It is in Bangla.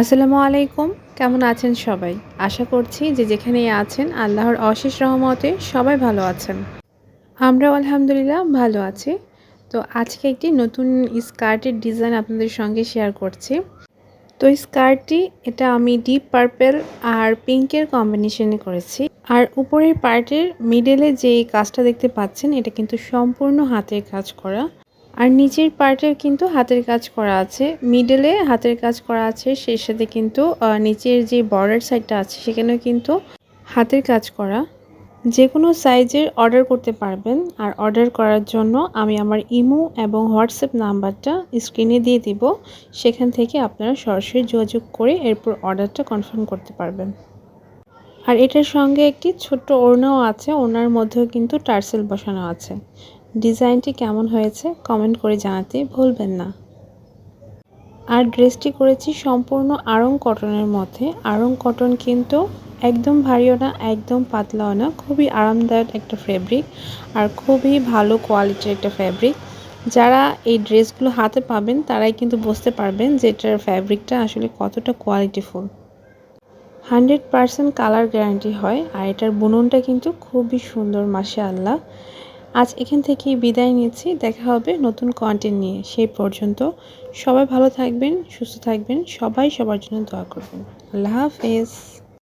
আসসালামু আলাইকুম। কেমন আছেন সবাই? আশা করছি যে যেখানেই আছেন, আল্লাহর অশেষ রহমতে সবাই ভালো আছেন। আমরাও আলহামদুলিল্লাহ ভালো আছি। তো আজকে একটি নতুন স্কার্টের ডিজাইন আপনাদের সঙ্গে শেয়ার করছি। তো স্কার্টটি, এটা আমি ডিপ পার্পেল আর পিঙ্কের কম্বিনেশনে করেছি। আর উপরের পার্টের মিডলে যে কাজটা দেখতে পাচ্ছেন, এটা কিন্তু সম্পূর্ণ হাতের কাজ করা। আর নিচের পার্টের কিন্তু হাতের কাজ করা আছে। মিডলে হাতের কাজ করা আছে সেই সাথে কিন্তু নিচের যে বর্ডার সাইডটা আছে, সেখানেও কিন্তু হাতের কাজ করা। যে কোনো সাইজের অর্ডার করতে পারবেন। আর অর্ডার করার জন্য আমি আমার ইমো এবং হোয়াটসঅ্যাপ নাম্বারটা স্ক্রিনে দিয়ে দিব। সেখান থেকে আপনারা সরাসরি যোগাযোগ করে এরপর অর্ডারটা কনফার্ম করতে পারবেন। আর এটার সঙ্গে একটি ছোট্ট ওড়নাও আছে। ওনার মধ্যেও কিন্তু টার্সেল বসানো আছে। ডিজাইনটি কেমন হয়েছে কমেন্ট করে জানাতে ভুলবেন না। আর ড্রেসটি করেছি সম্পূর্ণ আড়ং কটনের মধ্যে। আড়ং কটন কিন্তু একদম ভারীও না, একদম পাতলাও না, খুবই আরামদায়ক একটা ফ্যাব্রিক আর খুবই ভালো কোয়ালিটির একটা ফ্যাব্রিক যারা এই ড্রেসগুলো হাতে পাবেন, তারাই কিন্তু বুঝতে পারবেন যে এটার ফ্যাব্রিকটা আসলে কতটা qualityful hundred percent colour guarantee হয় আর এটার বুননটা কিন্তু খুবই সুন্দর মাসে আল্লাহ আজ এখান থেকেই বিদায় নিচ্ছি। দেখা হবে নতুন কন্টেন্ট নিয়ে। সেই পর্যন্ত সবাই ভালো থাকবেন, সুস্থ থাকবেন। সবাই সবার জন্য দোয়া করবেন। আল্লাহ হাফেজ।